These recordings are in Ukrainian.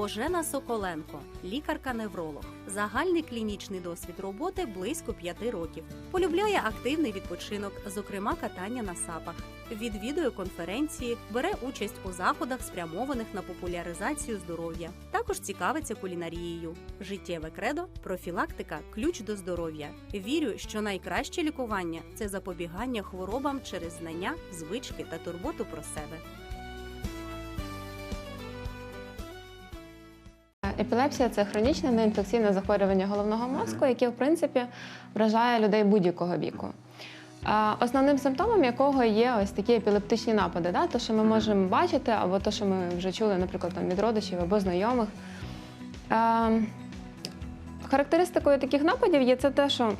Божена Соколенко, лікарка-невролог. Загальний клінічний досвід роботи близько п'яти років. Полюбляє активний відпочинок, зокрема катання на сапах. Відвідує конференції, бере участь у заходах, спрямованих на популяризацію здоров'я. Також цікавиться кулінарією. Життєве кредо, профілактика ключ до здоров'я. Вірю, що найкраще лікування це запобігання хворобам через знання, звички та турботу про себе. Епілепсія це хронічне неінфекційне захворювання головного мозку, яке в принципі вражає людей будь-якого віку. Основним симптомом якого є ось такі епілептичні напади, да? то, що ми можемо бачити, або то, що ми вже чули, наприклад, там, від родичів або знайомих. Характеристикою таких нападів є це те, що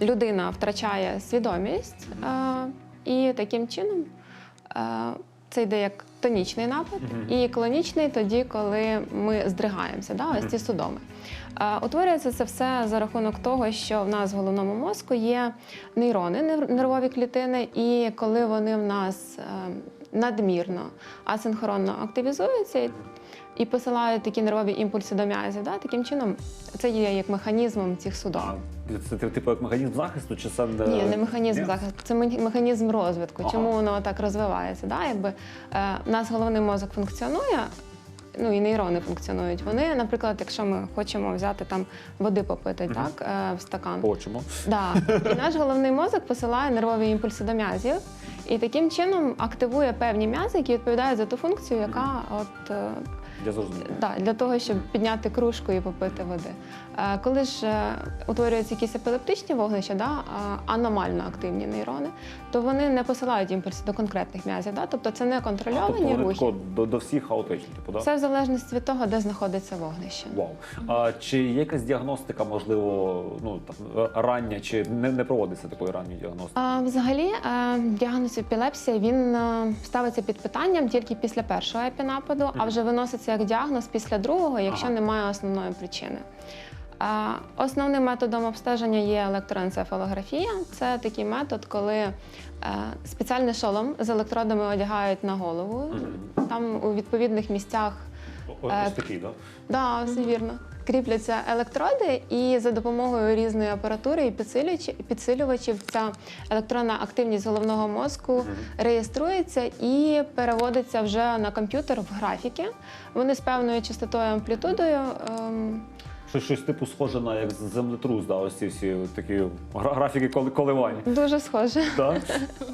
людина втрачає свідомість, і таким чином це йде як тонічний напад, і клонічний тоді, коли ми здригаємося, да, ось ці судоми. Утворюється це все за рахунок того, що в нас в головному мозку є нейрони, нер- нервові клітини, і коли вони в нас е, надмірно асинхронно активізуються і- посилають такі нервові імпульси до м'язів, да, таким чином це є як механізмом цих судом. Це типу як механізм захисту, чи це Ні, не механізм Ні? захисту, це механізм розвитку. Ага. Чому воно так розвивається? Да? Якби е, у нас головний мозок функціонує. Ну і нейрони функціонують. Вони, наприклад, якщо ми хочемо взяти там води попити, так е, в стакан, Хочемо. да. і наш головний мозок посилає нервові імпульси до м'язів, і таким чином активує певні м'язи, які відповідають за ту функцію, яка от е, Я зрозумів. Да, для того, щоб підняти кружку і попити води. Е, Коли ж е, утворюються якісь епілептичні вогнища, да, аномально активні нейрони, то вони не посилають імпульси до конкретних м'язів. Да? Тобто це не Тобто контрольовані вони рухи. до, до всіх хаотичні, типу, да? Це в залежності від того, де знаходиться вогнище. Вау. А чи є якась діагностика, можливо, ну там рання, чи не, не проводиться такої ранньої діагностики? А, взагалі, е, діагноз епілепсія він ставиться під питанням тільки після першого епінападу, а вже виноситься як діагноз після другого, якщо Ага. немає основної причини. Основним методом обстеження є електроенцефалографія. Це такий метод, коли е, спеціальний шолом з електродами одягають на голову. Там у відповідних місцях е, Ось такий, так? Так, все вірно. Кріпляться електроди, і за допомогою різної апаратури і підсилювачів, ця електронна активність головного мозку реєструється і переводиться вже на комп'ютер в графіки. Вони з певною частотою амплітудою. ем, Щось, щось типу схоже на як землетрус, да, ось ці всі такі графіки коливань. дуже схоже, Да?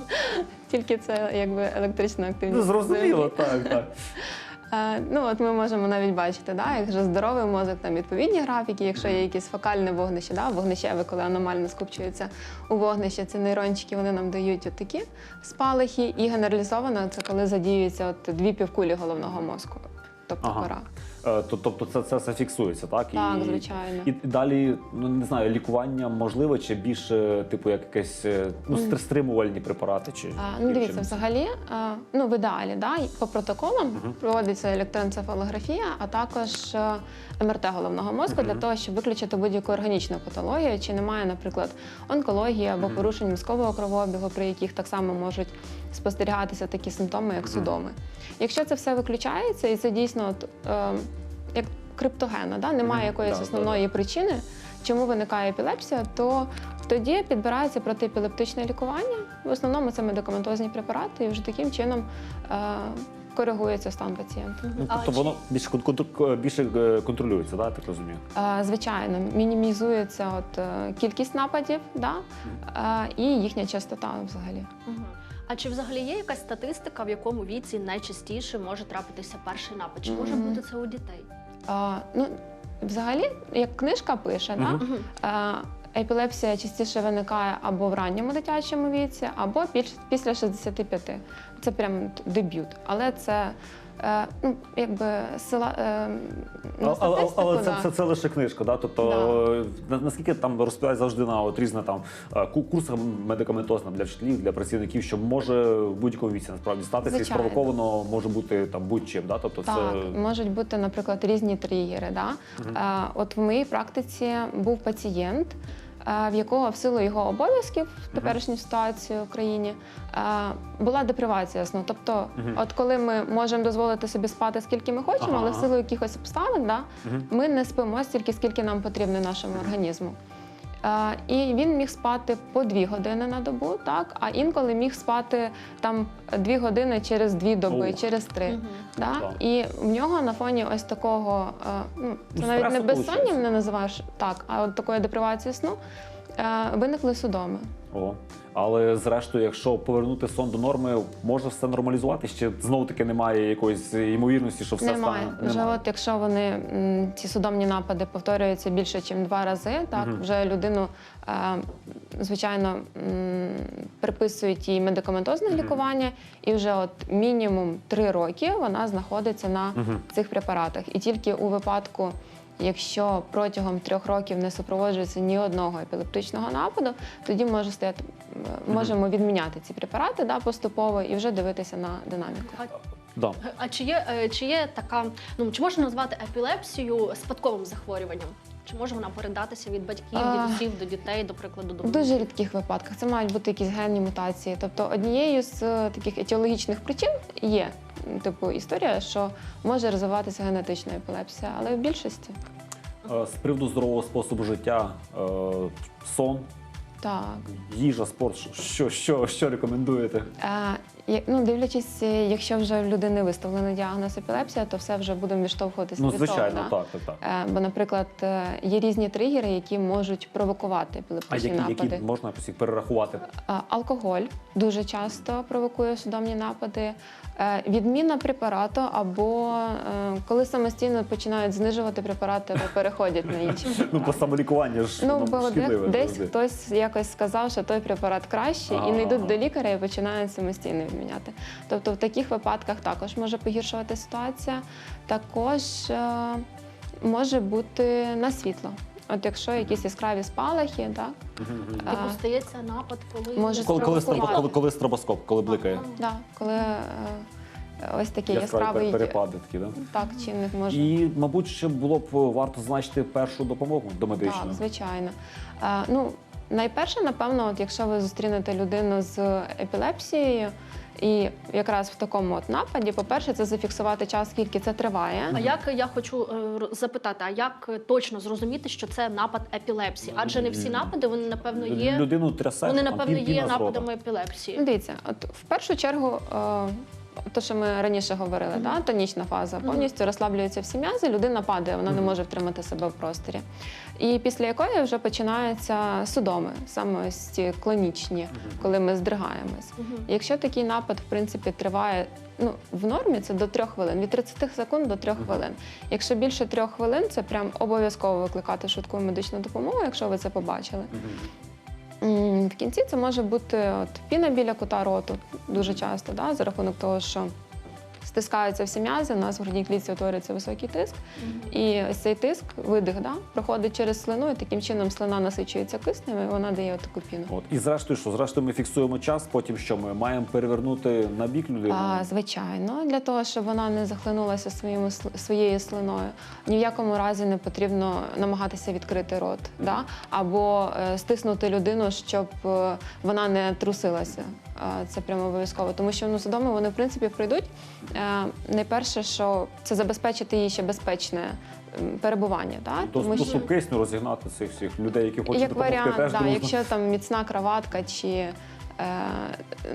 тільки це якби електрична Ну, активність. зрозуміло, так, так. Е, Ну от ми можемо навіть бачити, да, якщо здоровий мозок, там відповідні графіки, якщо є якісь фокальне вогнище, да, вогнищеве, коли аномально скупчується у вогнищі, ці нейрончики вони нам дають от такі спалахи, і генералізовано це коли задіюються от дві півкулі головного мозку, тобто Ага. кора. Е, то- Тобто це, це все фіксується, так? Так, звичайно. І далі, ну не знаю, лікування можливе чи більше, типу, як якесь е, ну, стримувальні препарати? Чи А, ну дивіться, взагалі, а, ну в ідеалі, да, по протоколам проводиться електроенцефалографія, а також е, МРТ головного мозку для того, щоб виключити будь-яку органічну патологію, чи немає, наприклад, онкології або порушень мозкового кровообігу, при яких так само можуть спостерігатися такі симптоми, як судоми. Якщо це все виключається, і це дійсно от, е, як криптогенно, да, немає якоїсь основної причини, чому виникає епілепсія, то тоді підбирається протиепілептичне лікування. В основному це медикаментозні препарати, і вже таким чином е, коригується стан пацієнта. Ну, тобто воно більше е, контролюється, да, я так розумію. Звичайно, мінімізується от, кількість нападів да, і їхня частота взагалі. Мгм. А чи взагалі є якась статистика, в якому віці найчастіше може трапитися перший напад? Чи може бути це у дітей? А, ну, взагалі, як книжка пише, Мгм. да, е, епілепсія частіше виникає або в ранньому дитячому віці, або піс- після 65. Це прям дебют. Але це ну, якби сила. Е, Але, але, це, це, це лише книжка, да? тобто е, на- наскільки там розповідають завжди на от різна там е, ку- медикаментозна для вчителів, для працівників, що може в будь-якому віці насправді статися і спровоковано може бути там будь-чим. Да? Тобто Так, це можуть бути, наприклад, різні тригери. Да? Е, от в моїй практиці був пацієнт, е, в якого в силу його обов'язків в теперішній ситуації в країні е, була депривація сну. Тобто, от коли ми можемо дозволити собі спати скільки ми хочемо, але в силу якихось обставин, да, ми не спимо стільки, скільки нам потрібно нашому організму. Е, І він міг спати по дві години на добу, так а інколи міг спати там дві години через дві доби, Ух. через три. Мгм. Да? Так. І в нього на фоні ось такого, е, ну це Ну, навіть не стресу, безсонням не називаєш так, а от такої депривації сну е, виникли судоми. О. Але зрештою, якщо повернути сон до норми, може все нормалізувати? Ще знову таки немає якоїсь ймовірності, що все немає. стане. Вже от якщо вони м, ці судомні напади повторюються більше, ніж два рази, так Мгм. вже людину е, звичайно м, приписують їй медикаментозне Мгм. лікування, і вже от мінімум три роки вона знаходиться на Мгм. цих препаратах. І тільки у випадку, якщо протягом трьох років не супроводжується ні одного епілептичного нападу, тоді може стояти, можемо відміняти ці препарати да, поступово і вже дивитися на динаміку. А, Да. а чи є е, чи є така, ну чи можна назвати епілепсію спадковим захворюванням? Чи може вона передатися від батьків, дідусів до дітей, до прикладу, до В дуже рідких випадках це мають бути якісь генні мутації. Тобто однією з е, таких етіологічних причин є типу історія, що може розвиватися генетична епілепсія, але в більшості Е, З приводу здорового способу життя, е, сон, так. їжа, спорт, що, що, що рекомендуєте? Е, ну, дивлячись, е, якщо вже в людини виставлений діагноз епілепсія, то все вже будемо відштовхуватися Ну, від звичайно, того. так, так, так. Е, Бо, наприклад, е, є різні тригери, які можуть провокувати А які, напади. які можна перерахувати? Алкоголь дуже часто провокує судомні напади. Е, Відміна препарату або е, коли самостійно починають знижувати препарати або переходять на інші Ну, препарати. бо самолікування ж Ну, воно бо десь хтось якось сказав, що той препарат кращий, і не йдуть до лікаря і починають самостійно відміняти. Тобто в таких випадках також може погіршувати ситуація. Також е, може бути на світло. От якщо якісь яскраві спалахи, так. Типу стається напад, коли Може, Коли, коли, стробо- коли, коли стробоскоп, коли бликає. да, коли е, ось такий Яскраві яскравий перепади такі, да? так чинник може І, мабуть, ще було б варто значити першу допомогу домедичну. Так, звичайно. Е, ну, найперше, напевно, от якщо ви зустрінете людину з епілепсією, і якраз в такому от нападі, по-перше, це зафіксувати час, скільки це триває. А як я хочу е, запитати, а як точно зрозуміти, що це напад епілепсії? Адже не всі напади вони напевно є. Людину трясе. Вони напевно пін- піна є з рота. нападами епілепсії. Ну, Дивіться, от в першу чергу. Е, то, що ми раніше говорили, Мгм. да, тонічна фаза, повністю розслаблюються всі м'язи, людина падає, вона не може втримати себе в просторі. І після якої вже починаються судоми, саме ось ці клонічні, Мгм. коли ми здригаємось. Мгм. Якщо такий напад, в принципі, триває ну, в нормі, це до трьох хвилин, від 30 секунд до трьох хвилин. Якщо більше трьох хвилин, це прям обов'язково викликати швидку медичну допомогу, якщо ви це побачили. В кінці це може бути от, піна біля кута роту дуже часто, да, за рахунок того, що стискаються всі м'язи, у нас в грудній клітці утворюється високий тиск. І ось цей тиск, видих, да, проходить через слину, і таким чином слина насичується киснем, і вона дає таку піну. От. І зрештою, що? Зрештою, ми фіксуємо час, потім що ми маємо перевернути на бік людину. А, звичайно, для того, щоб вона не захлинулася своїм, своєю слиною, ні в якому разі не потрібно намагатися відкрити рот, да? або е, стиснути людину, щоб е, вона не трусилася. А, Це прямо обов'язково, тому що ну, судоми вони в принципі прийдуть. Е, Найперше, що це забезпечити їй ще безпечне перебування. Так? До, Тому що- кисню розігнати цих всіх людей, які хочуть як допомогти, варіант, теж да, дружно. якщо там міцна краватка чи е,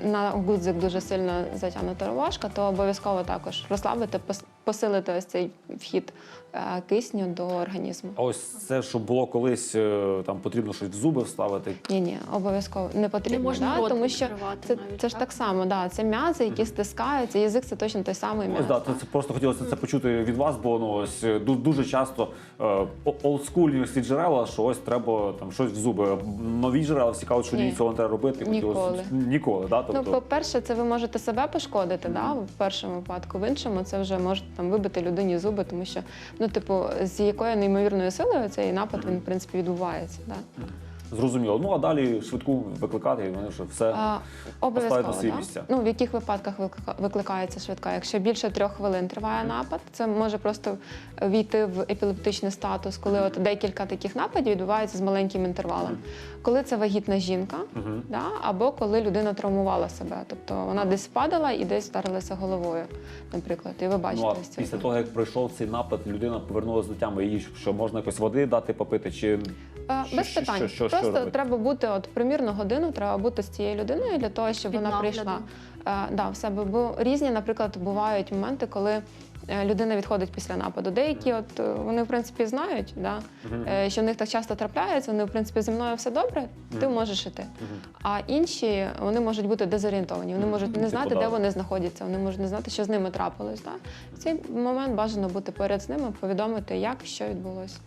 на гудзик дуже сильно затягнута рубашка, то обов'язково також розслабити, пос- посилити ось цей вхід е, кисню до організму. А ось це, що було колись, е, там потрібно щось в зуби вставити. Ні, ні, обов'язково не потрібно, Не можна да? тому що це, навіть, це ж так само, да, це м'язи, які стискаються, язик це точно той самий м'яз. Ось да, це, це просто хотілося це почути від вас, бо ну ось е, ду- дуже часто е, олдскульні ось ці джерела, що ось треба там щось в зуби. Нові джерела всі кажуть, що ні, цього не треба робити. Ніколи. Хотілося- ніколи, да? Ну, Тобто, по-перше, це ви можете себе пошкодити, да, в першому випадку. В іншому це вже може там вибити людині зуби, тому що ну, типу, з якою неймовірною силою цей напад він в принципі відбувається. Да? Зрозуміло. Ну а далі швидку викликати, і вони вже все. А, Обов'язково, на свої да? місця. Ну, в яких випадках виклика- викликається швидка? Якщо більше трьох хвилин триває напад, це може просто війти в епілептичний статус, коли от декілька таких нападів відбуваються з маленьким інтервалом. Коли це вагітна жінка, да? або коли людина травмувала себе, тобто вона десь впадала і десь вдарилася головою, наприклад. І ви бачите Ну, а ось після того, як пройшов цей напад, людина повернулася до тями. Їй що можна якось води дати попити, чи Е, Без що- питань. що- що- що Просто робити? треба бути, от примірно годину треба бути з цією людиною для того, щоб Під вона наглядом. прийшла е, да, в себе. Бо різні, наприклад, бувають моменти, коли е, людина відходить після нападу. Деякі, от е, вони в принципі знають, да, е, що в них так часто трапляється. Вони в принципі зі мною все добре, ти Мгм. можеш іти. А інші вони можуть бути дезорієнтовані. Вони Мгм. можуть не Типу, знати, да. де вони знаходяться. Вони можуть не знати, що з ними трапилось. Да? В цей момент бажано бути поряд з ними, повідомити, як що відбулося.